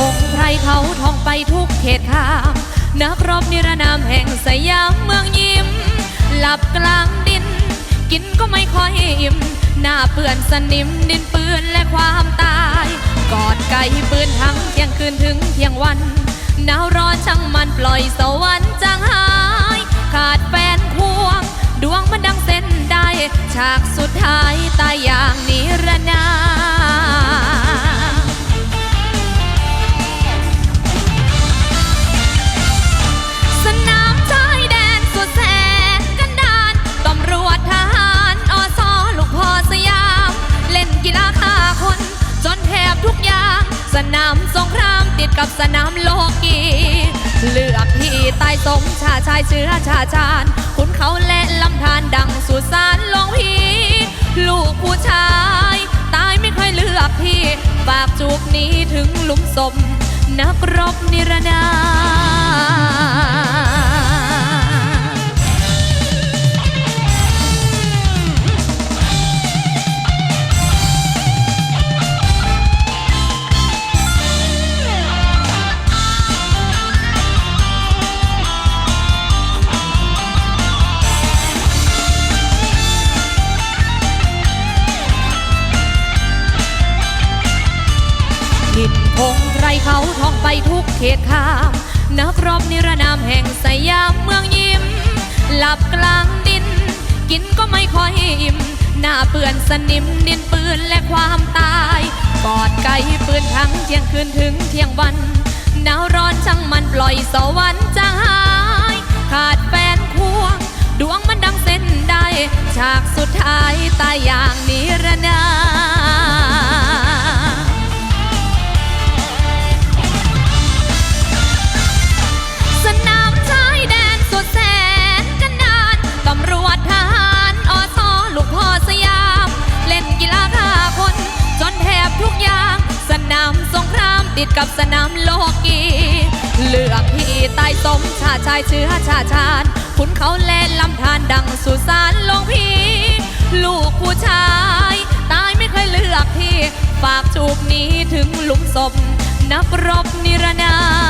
พงไพรเขาท่องไปทุกเขตขาม นักรบนิรนามแห่งสยามเมืองยิ้ม หลับกลางดิน กินก็ไม่ค่อยอิ่ม หน้าเปื่อนสนิมดินปืนและความตาย กอดไก่ปืนทั้งเที่ยงคืนถึงเที่ยงวันหนาวร้อนช่างมันปล่อยสวรรค์จางหาย ขาดแฟนควง ดวงมันดังเส้นได้ ฉากสุดท้ายตายอย่างนิรนาม กับสนามโลกีเลือกที่ตายสมชาชายเชื้อชาชาญขุนเขาและลำธารดังสุสานลงพีลูกผู้ชาย ตายไม่เคยเลือกที่ฝากจูบนี้ถึงหลุมศพนักรบนิรนาม หินพงไพรเขาท่องไปทุกเขตขามนักรบนิรนามแห่งสยามเมืองยิ้ม หลับกลางดิน กินก็ไม่ค่อยอิ่ม หน้าเปื่อนสนิมดินปืนและความตายกอดไก่ปืนทั้งเที่ยงคืนถึงเที่ยงวันหนาวร้อนช่างมันปล่อยสวรรค์จางหาย ขาดแฟนควง ดวงมันดังเส้นได้ ฉากสุดท้ายตายอย่างนิรนาม นามสงครามติดกับสนามโลกีเลือกที่ใต้สมชาชายเชื้อชาชาติขุนเขาแลนลำธารดังสุสานลงพีลูกผู้ชาย ตายไม่เคยเลือกที่ ฝากจูบนี้ถึงหลุมศพนักรบนิรนาม